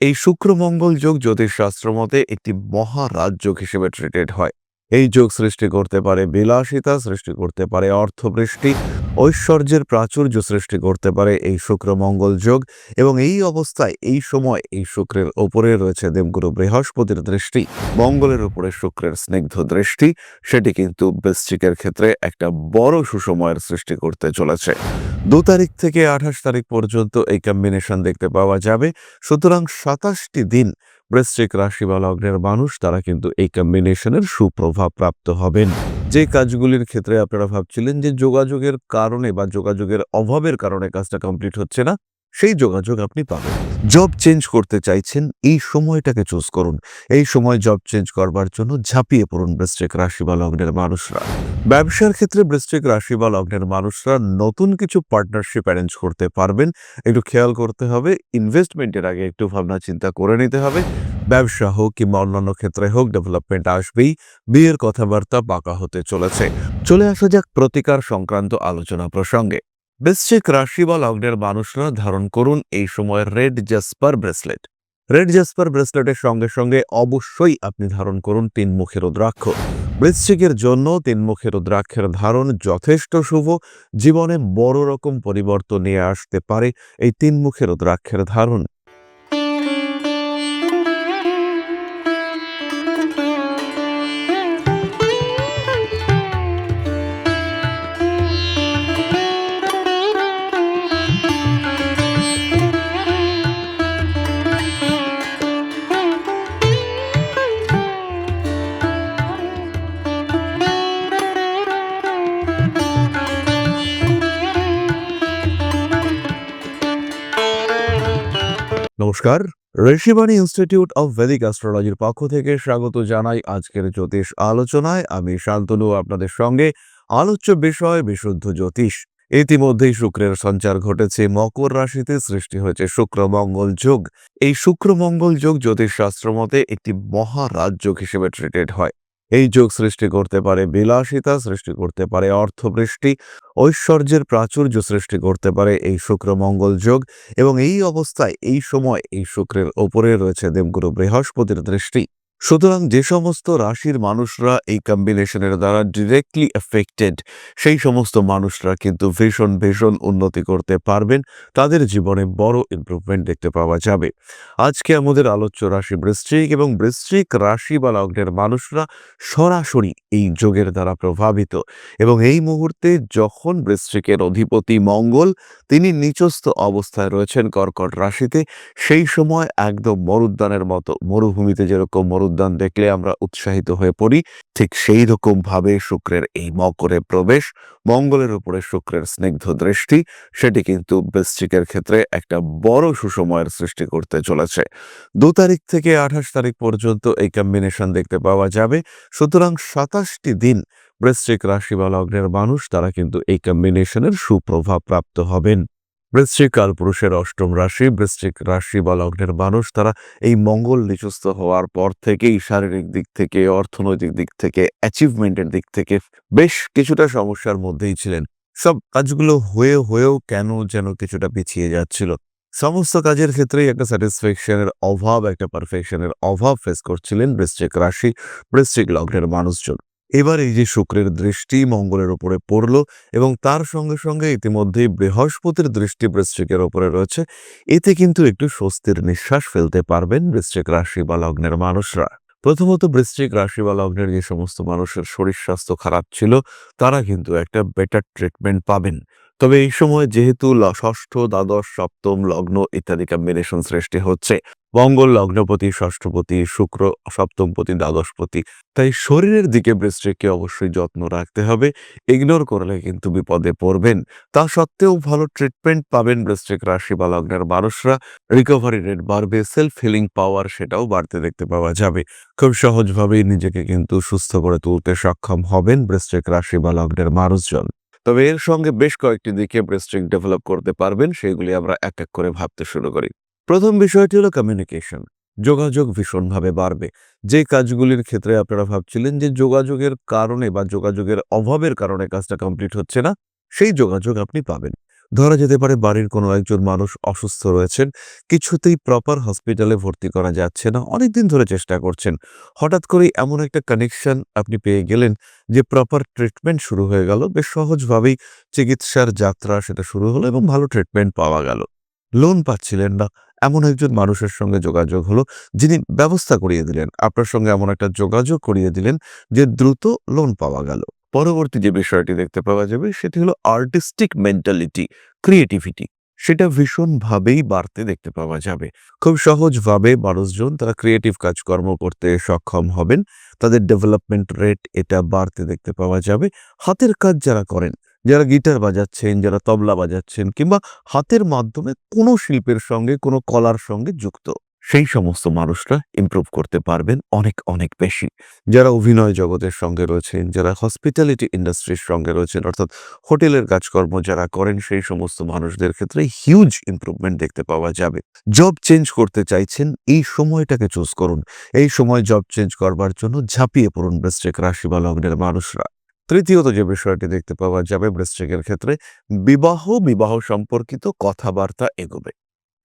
এই শুক্রমঙ্গল যোগ জ্যোতিষশাস্ত্র মতে একটি মহারাজযোগ হিসেবে ট্রিটেড হয়। এই যোগ সৃষ্টি করতে পারে বিলাসিতা, সৃষ্টি করতে পারে অর্থবৃষ্টি, ঐশ্বর্যের প্রাচুর্য সৃষ্টি করতে পারে এই শুক্রমঙ্গল যোগ এবং এই অবস্থায় এই সময় এই শুক্রের ওপরে রয়েছে দেবগুরু বৃহস্পতির দৃষ্টি, মঙ্গলের উপরে শুক্রের স্নিগ্ধ দৃষ্টি, সেটি কিন্তু বৃশ্চিকের ক্ষেত্রে একটা বড় সুসময়ের সৃষ্টি করতে চলেছে। দু তারিখ থেকে আঠাশ তারিখ পর্যন্ত এই কম্বিনেশন দেখতে পাওয়া যাবে। সুতরাং সাতাশটি দিন বৃশ্চিক রাশি বা লগ্নের মানুষ তারা কিন্তু এই কম্বিনেশনের সুপ্রভাব প্রাপ্ত হবেন। যে কাজগুলির ক্ষেত্রে আপনারা ভাবছিলেন যে যোগাযোগের কারণে বা যোগাযোগের অভাবের কারণে কাজটা কমপ্লিট হচ্ছে না সেই যোগাযোগ আপনি পাবেন। জব চেঞ্জ করতে চাইছেন, এই সময়টাকে চুজ করুন। এই সময় জব চেঞ্জ করবার জন্য ঝাঁপিয়ে পড়ুন বৃশ্চিক রাশি বা লগ্নের মানুষরা। ব্যবসার ক্ষেত্রে বৃশ্চিক রাশি বা লগ্নের মানুষরা নতুন কিছু পার্টনারশিপ অ্যারেঞ্জ করতে পারবেন। একটু খেয়াল করতে হবে ইনভেস্টমেন্টের আগে একটু ভাবনা চিন্তা করে নিতে হবে। ব্যবসা হোক কিংবা অন্যান্য ক্ষেত্রে হোক ডেভেলপমেন্ট আসবেই, বিয়ের কথাবার্তা পাকা হতে চলেছে। চলে আসা যাক প্রতিকার সংক্রান্ত আলোচনা প্রসঙ্গে। বৃশ্চিক রাশি বা লগ্নের মানুষরা ধারণ করুন এই সময় red jasper bracelet. Red jasper ব্রেসলেটের সঙ্গে সঙ্গে অবশ্যই আপনি ধারণ করুন তিন মুখের রুদ্রাক্ষ। বৃশ্চিকের জন্য তিন মুখের রুদ্রাক্ষের ধারণ যথেষ্ট শুভ। জীবনে বড় রকম পরিবর্তন নিয়ে আসতে পারে এই তিন মুখের রুদ্রাক্ষের ধারণ। নমস্কার। ঋষিবাণী ইনস্টিটিউট অফ ভেদিক অ্যাস্ট্রোলজির পক্ষ থেকে স্বাগত জানাই আজকের জ্যোতিষ আলোচনায়। আমি শান্তনু, আপনাদের সঙ্গে আলোচ্য বিষয় বিশুদ্ধ জ্যোতিষ। ইতিমধ্যেই শুক্রের সঞ্চার ঘটেছে, মকর রাশিতে সৃষ্টি হয়েছে শুক্র মঙ্গল যোগ। এই শুক্র মঙ্গল যোগ জ্যোতিষশাস্ত্র মতে একটি মহারাজযোগ হিসেবে ট্রিটেড হয়। এই যোগ সৃষ্টি করতে পারে, বিলাসিতা সৃষ্টি করতে পারে, অর্থবৃষ্টি, ঐশ্বর্যের প্রাচুর্য সৃষ্টি করতে পারে, এই শুক্র মঙ্গল যোগ এবং এই অবস্থায় এই সময় এই শুক্রের ওপরে রয়েছে দেবগুরু বৃহস্পতির দৃষ্টি। সুতরাং যে সমস্ত রাশির মানুষরা এই কম্বিনেশনের দ্বারা ডিরেক্টলি এফেক্টেড সেই সমস্ত মানুষরা কিন্তু ভীষণ ভীষণ উন্নতি করতে পারবেন। তাদের জীবনে বড় ইমপ্রুভমেন্ট দেখতে পাওয়া যাবে। আজকে আমাদের আলোচ্য রাশি বৃশ্চিক এবং বৃশ্চিক রাশি বা লগ্নের মানুষরা সরাসরি এই যোগের দ্বারা প্রভাবিত এবং এই মুহূর্তে যখন বৃশ্চিকের অধিপতি মঙ্গল, তিনি নিচস্থ অবস্থায় রয়েছেন কর্কট রাশিতে, সেই সময় একদম মরুদ্যানের মতো, মরুভূমিতে যেরকম মরুদ্যান দেখলে আমরা উৎসাহিত হয়ে পড়ি। ঠিক সেই রকম ভাবে শুক্রের এই মকরে প্রবেশ, মঙ্গলের উপরে শুক্রের স্নিগ্ধ দৃষ্টি, সেটি কিন্তু বৃশ্চিকের ক্ষেত্রে একটা বড় সুসময়ের সৃষ্টি করতে চলেছে। দু তারিখ থেকে আঠাশ তারিখ পর্যন্ত এই কম্বিনেশন দেখতে পাওয়া যাবে। সুতরাং সাতাশটি দিন বৃশ্চিক রাশি বা লগ্নের মানুষ তারা কিন্তু এই কম্বিনেশনের সুপ্রভাব প্রাপ্ত হবেন। বৃশ্চিক কালপুরুষের অষ্টম রাশি, বৃশ্চিক রাশি বা লগ্নের মানুষ, তারা এই মঙ্গল নিচস্থ হওয়ার পর থেকেই শারীরিক দিক থেকে, অর্থনৈতিক দিক থেকে অ্যাচিভমেন্টের দিক থেকে বেশ কিছুটা সমস্যার মধ্যেই ছিলেন। সব কাজগুলো হয়ে হয়েও কেন যেন কিছুটা পিছিয়ে যাচ্ছিল। সমস্ত কাজের ক্ষেত্রেই একটা স্যাটিসফ্যাকশনের অভাব, একটা পারফেকশনের অভাব ফেস করছিলেন বৃশ্চিক রাশি, বৃশ্চিক লগ্নের মানুষজন। এবার এই যে শুক্রের দৃষ্টি মঙ্গলের উপরে পড়ল এবং তার সঙ্গে সঙ্গে ইতিমধ্যেই বৃহস্পতির দৃষ্টি বৃশ্চিকের উপরে রয়েছে, এতে কিন্তু একটু স্বস্তির নিঃশ্বাস ফেলতে পারবেন বৃশ্চিক রাশি বা লগ্নের মানুষরা। প্রথমত বৃশ্চিক রাশি বা লগ্নের যে সমস্ত মানুষের শরীর স্বাস্থ্য খারাপ ছিল, তারা কিন্তু একটা বেটার ট্রিটমেন্ট পাবেন। তবে এই সময় যেহেতু ষষ্ঠ, দ্বাদশ, সপ্তম লগ্ন ইত্যাদি কম্বিনেশন সৃষ্টি হচ্ছে, মঙ্গল লগ্নপতি, ষষ্ঠপতি, শুক্র, সপ্তমপতি, দ্বাদশপতি, তাই শরীরের দিকে বৃশ্চিককে অবশ্যই যত্ন রাখতে হবে। ইগনোর করলে কিন্তু বিপদে পড়বেন। তা সত্ত্বেও ভালো ট্রিটমেন্ট পাবেন বৃশ্চিক রাশি বা লগ্নের মানুষরা। রিকভারি রেট বাড়বে সেলফ হিলিং পাওয়ার সেটাও বাড়তে দেখতে পাওয়া যাবে। খুব সহজভাবেই নিজেকে কিন্তু সুস্থ করে তুলতে সক্ষম হবেন বৃশ্চিক রাশি বা লগ্নের মানুষজন। তবে এর সঙ্গে বেশ কয়েকটি দিকে বৃশ্চিক ডেভেলপ করতে পারবেন, সেগুলি আমরা এক এক করে ভাবতে শুরু করি। প্রথম বিষয়টি হলো কমিউনিকেশন যোগাযোগ ভীষণভাবে বাড়বে। যে কাজগুলির ক্ষেত্রে আপনারা ভাবছিলেন যে যোগাযোগের কারণে বা যোগাযোগের অভাবের কারণে কাজটা কমপ্লিট হচ্ছে না, সেই যোগাযোগ আপনি পাবেন। ধরা যেতে পারে বাড়ির কোনো একজন মানুষ অসুস্থ রয়েছেন। কিছুতেই প্রপার হসপিটালে ভর্তি করা যাচ্ছে না। অনেক দিন ধরে চেষ্টা করছেন। হঠাৎ করেই এমন একটা কানেকশন আপনি পেয়ে গেলেন যে প্রপার ট্রিটমেন্ট শুরু হয়ে গেল। বেশ সহজভাবেই চিকিৎসার যাত্রা সেটা শুরু হলো এবং ভালো ট্রিটমেন্ট পাওয়া গেল। লোন পাচ্ছিলেন না। এমন একজন মানুষের সঙ্গে যোগাযোগ হলো যিনি ব্যবস্থা করিয়ে দিলেন। আপনার সঙ্গে এমন একটা যোগাযোগ করিয়ে দিলেন যে দ্রুত লোন পাওয়া গেল। পরবর্তী যে বিষয়টি দেখতে পাওয়া যাবে সেটি হলো আর্টিস্টিক মেন্টালিটি ক্রিয়েটিভিটি সেটা ভীষণভাবেই বাড়তে দেখতে পাওয়া যাবে। খুব সহজভাবে মানুষজন তারা ক্রিয়েটিভ কাজকর্ম করতে সক্ষম হবেন। তাদের ডেভেলপমেন্ট রেট এটা বাড়তে দেখতে পাওয়া যাবে। হাতের কাজ যারা করেন, যারা গিটার বাজাচ্ছেন, যারা তবলা বাজাচ্ছেন কিংবা হাতের মাধ্যমে কোনো শিল্পের সঙ্গে, কোনো কলার সঙ্গে যুক্ত। সেই সমস্ত মানুষরা ইমপ্রুভ করতে পারবেন অনেক অনেক বেশি। যারা অভিনয় জগতের সঙ্গে রয়েছেন, যারা হসপিটালিটি ইন্ডাস্ট্রির সঙ্গে রয়েছেন, অর্থাৎ হোটেলের কাজকর্ম যারা করেন, সেই সমস্ত মানুষদের ক্ষেত্রে হিউজ ইমপ্রুভমেন্ট দেখতে পাওয়া যাবে। জব চেঞ্জ করতে চাইছেন, এই সময়টাকে চুজ করুন। এই সময় জব চেঞ্জ করবার জন্য ঝাঁপিয়ে পড়ুন বৃশ্চিক রাশি বা লগ্নের মানুষরা। তৃতীয়ত যে বিষয়টি দেখতে পাওয়া যাবে বৃশ্চিকের ক্ষেত্রে, বিবাহ বিবাহ সম্পর্কিত কথাবার্তা এগোবে।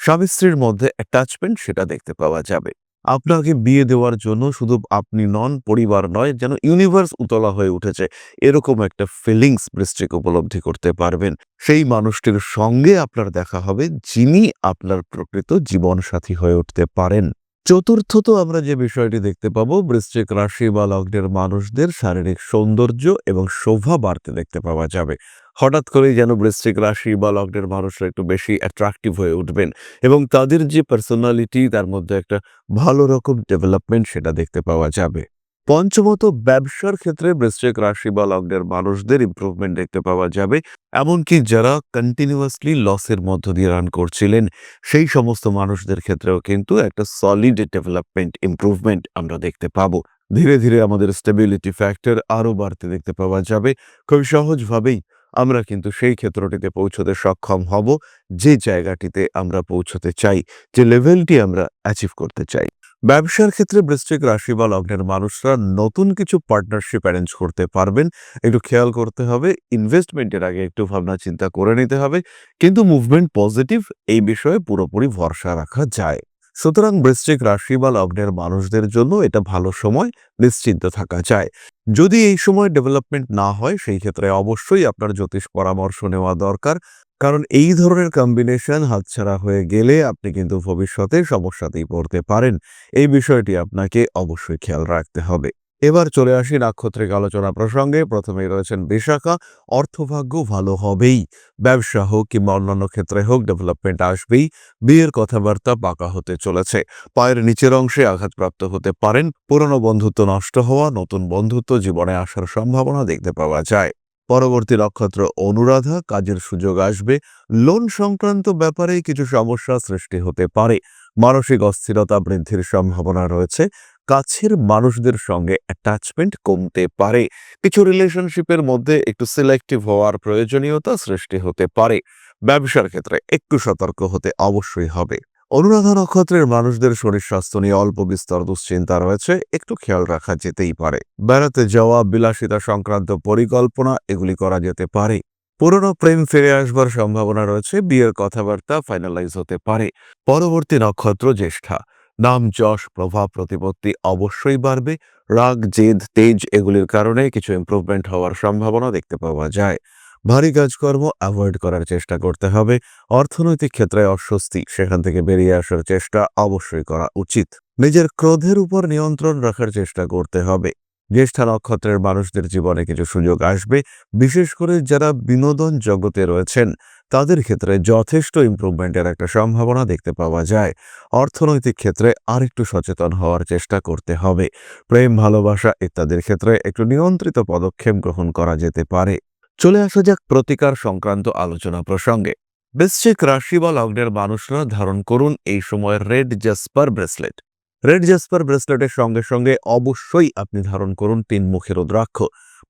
স্বামী স্ত্রীর মধ্যে অ্যাটাচমেন্ট সেটা দেখতে পাওয়া যাবে। আপনাকে বিয়ে দেওয়ার জন্য শুধু আপনি নন, পরিবার নয়, যেন ইউনিভার্স উতলা হয়ে উঠেছে। এরকম একটা ফিলিংস বৃশ্চিক উপলব্ধি করতে পারবেন। সেই মানুষটির সঙ্গে আপনার দেখা হবে, যিনি আপনার প্রকৃত জীবনসাথী হয়ে উঠতে পারেন। চতুর্থত আমরা যে বিষয়টি দেখতে পাবো, বৃশ্চিক রাশি বা লগ্নের মানুষদের শারীরিক সৌন্দর্য এবং শোভা বাড়তে দেখতে পাওয়া যাবে। হঠাৎ করেই যেন বৃশ্চিক রাশি বা লগ্নের মানুষরা একটু বেশি অ্যাট্রাকটিভ হয়ে উঠবেন এবং তাদের যে পার্সোনালিটি তার মধ্যে একটা ভালো রকম ডেভেলপমেন্ট সেটা দেখতে পাওয়া যাবে। পঞ্চমত, ব্যবসার ক্ষেত্রে বৃশ্চিক রাশি বা লগ্নের মানুষদের ইমপ্রুভমেন্ট দেখতে পাওয়া যাবে, এমনকি যারা কন্টিনিউয়াসলি লসের মধ্য দিয়ে রান করছিলেন, সেই সমস্ত মানুষদের ক্ষেত্রেও কিন্তু একটা সলিড ডেভেলপমেন্ট ইমপ্রুভমেন্ট আমরা দেখতে পাবো। ধীরে ধীরে আমাদের স্টেবিলিটি ফ্যাক্টর আরও বাড়তে দেখতে পাওয়া যাবে। খুব সহজভাবেই আমরা কিন্তু সেই ক্ষেত্রটিতে পৌঁছতে সক্ষম হব, যে জায়গাটিতে আমরা পৌঁছতে চাই, যে লেভেলটি আমরা অ্যাচিভ করতে চাই। ব্যবসার ক্ষেত্রে বৃশ্চিক রাশি বা লগ্নের মানুষরা নতুন কিছু পার্টনারশিপ অ্যারেঞ্জ করতে পারবেন। একটু খেয়াল করতে হবে ইনভেস্টমেন্টের আগে একটু ভাবনা চিন্তা করে নিতে হবে, কিন্তু মুভমেন্ট পজিটিভ এই বিষয়ে পুরোপুরি ভরসা রাখা যায়। সুতরাং বৃশ্চিক রাশি বা লগ্নের মানুষদের জন্য এটা ভালো সময় নিশ্চিন্ত থাকা যায়। যদি এই সময় ডেভেলপমেন্ট না হয়, সেই ক্ষেত্রে অবশ্যই আপনার জ্যোতিষ পরামর্শ নেওয়া দরকার। কারণ এই ধরনের কম্বিনেশন হাতছাড়া হয়ে গেলে আপনি কিন্তু ভবিষ্যতে সমস্যাতেই পড়তে পারেন। এই বিষয়টি আপনাকে অবশ্যই খেয়াল রাখতে হবে। এবার চলে আসি নাক্ষত্রিক আলোচনা প্রসঙ্গে। প্রথমেই রয়েছেন বিশাখা, অর্থভাগ্য ভালো হবেই। ব্যবসা হোক কিংবা অন্যান্য ক্ষেত্রে হোক ডেভেলপমেন্ট আসবেই। বিয়ের কথাবার্তা পাকা হতে চলেছে। পায়ের নিচের অংশে আঘাতপ্রাপ্ত হতে পারেন। পুরনো বন্ধুত্ব নষ্ট হওয়া, নতুন বন্ধুত্ব জীবনে আসার সম্ভাবনা দেখতে পাওয়া যায়। পরবর্তী নক্ষত্র অনুরাধা, কাজের সুযোগ আসবে। লোন সংক্রান্ত ব্যাপারে কিছু সমস্যা সৃষ্টি হতে পারে। মানসিক অস্থিরতা বৃদ্ধির সম্ভাবনা রয়েছে। কাছের মানুষদের সঙ্গে অ্যাটাচমেন্ট কমতে পারে। কিছু রিলেশনশিপের মধ্যে একটু সিলেক্টিভ হওয়ার প্রয়োজনীয়তা সৃষ্টি হতে পারে। ব্যবসার ক্ষেত্রে একটু সতর্ক হতে অবশ্যই হবে। অনুরাধা নক্ষত্রের মানুষদের শরীর স্বাস্থ্য নিয়ে অল্প বিস্তর দুশ্চিন্তা রয়েছে, একটু খেয়াল রাখা যেতেই পারে। বেড়াতে যাওয়া, বিলাসিতা সংক্রান্ত পরিকল্পনা, এগুলি করা যেতে পারে। পুরনো প্রেম ফিরে আসবার সম্ভাবনা রয়েছে, বিয়ের কথাবার্তা ফাইনালাইজ হতে পারে। পরবর্তী নক্ষত্র জ্যেষ্ঠা। নাম, যশ, প্রভাব, প্রতিপত্তি অবশ্যই বাড়বে। রাগ, জেদ, তেজ এগুলির কারণে কিছু ইম্প্রুভমেন্ট হওয়ার সম্ভাবনা দেখতে পাওয়া যায়। ভারী কাজকর্ম অ্যাভয়েড করার চেষ্টা করতে হবে। অর্থনৈতিক ক্ষেত্রে অস্বস্তি, সেখান থেকে বেরিয়ে আসার চেষ্টা অবশ্যই করা উচিত। নিজের ক্রোধের উপর নিয়ন্ত্রণ রাখার চেষ্টা করতে হবে। জ্যেষ্ঠা নক্ষত্রের মানুষদের জীবনে কিছু সুযোগ আসবে, বিশেষ করে যারা বিনোদন জগতে রয়েছেন, তাদের ক্ষেত্রে যথেষ্ট ইমপ্রুভমেন্টের একটা সম্ভাবনা দেখতে পাওয়া যায়। অর্থনৈতিক ক্ষেত্রে আরেকটু সচেতন হওয়ার চেষ্টা করতে হবে। প্রেম, ভালোবাসা ইত্যাদির ক্ষেত্রে একটু নিয়ন্ত্রিত পদক্ষেপ গ্রহণ করা যেতে পারে। চলে আসা যাক প্রতিকার সংক্রান্ত আলোচনা প্রসঙ্গে। বৃশ্চিক রাশি বা লগ্নের মানুষরা ধারণ করুন এই সময় red jasper bracelet. Red jasper ব্রেসলেটের সঙ্গে সঙ্গে অবশ্যই আপনি ধারণ করুন তিন মুখের রুদ্রাক্ষ।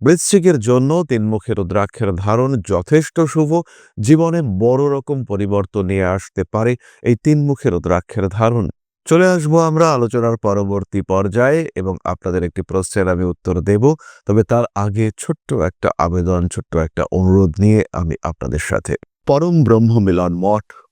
বৃশ্চিকের জন্য তিন মুখের রুদ্রাক্ষের ধারণ যথেষ্ট শুভ। জীবনে বড় রকম পরিবর্তন নিয়ে আসতে পারে এই তিন মুখের রুদ্রাক্ষের ধারণ। চলে আসব আমরা আলোচনার পরবর্তী পর্যায়ে এবং আপনাদের একটি প্রশ্নের আমি উত্তর দেব। তবে তার আগে ছোট্ট একটা আবেদন, ছোট্ট একটা অনুরোধ নিয়ে আমি আপনাদের সাথে। পরম ব্রহ্ম মিলন মঠ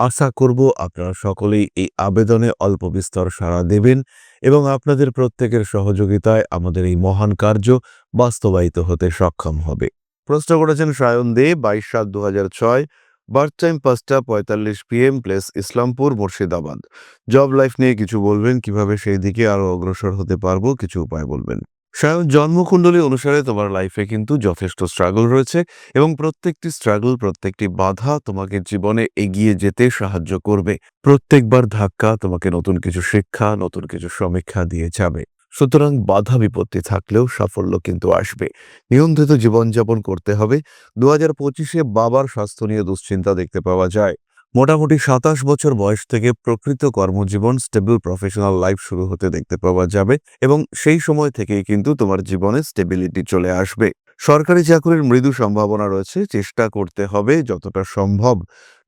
আশা করব আপনারা সকলেই এই আবেদনে অল্প বিস্তর সাড়া দেবেন এবং আপনাদের প্রত্যেকের সহযোগিতায় আমাদের এই মহান কার্য বাস্তবায়িত হতে সক্ষম হবে। প্রশ্ন করেছেন সায়ন দে, বাইশ সাত দু ছয়, বার্থ টাইম পাঁচটা পঁয়তাল্লিশ PM place Islampur, Murshidabad. Job life নিয়ে কিছু বলবেন, কীভাবে সেই দিকে আরও অগ্রসর হতে পারব, কিছু উপায় বলবেন। সায়ন জন্মকুণ্ডলী অনুসারে তোমার লাইফে কিন্তু যথেষ্ট স্ট্রাগল রয়েছে এবং প্রত্যেকটি স্ট্রাগল প্রত্যেকটি বাধা তোমাকে জীবনে এগিয়ে যেতে সাহায্য করবে। প্রত্যেকবার ধাক্কা তোমাকে নতুন কিছু শিক্ষা, নতুন কিছু সমীক্ষা দিয়ে যাবে। সুতরাং বাধা বিপত্তি থাকলেও সাফল্য কিন্তু আসবে। নিয়ন্ত্রিত জীবনযাপন করতে হবে। দু হাজার পঁচিশে বাবার স্বাস্থ্য নিয়ে দুশ্চিন্তা দেখতে পাওয়া যায়। মোটামুটি সাতাশ বছর বয়স থেকে প্রকৃত কর্মজীবন স্টেবল প্রফেশনাল লাইফ শুরু হতে দেখতে পাওয়া যাবে এবং সেই সময় থেকেই কিন্তু তোমার জীবনে স্টেবিলিটি চলে আসবে। সরকারি চাকরির মৃদু সম্ভাবনা রয়েছে, চেষ্টা করতে হবে যতটা সম্ভব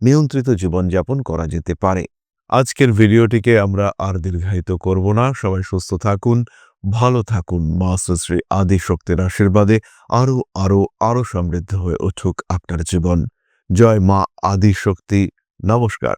নিয়ন্ত্রিত জীবনযাপন করা যেতে পারে। আজকের ভিডিওটিকে আমরা আর দীর্ঘায়িত করব না, সবাই সুস্থ থাকুন, ভালো থাকুন, মা শ্রী আদি শক্তির আশীর্বাদে আরও আরও আরও সমৃদ্ধ হয়ে উঠুক আপনার জীবন। জয় মা আদি শক্তি। নমস্কার।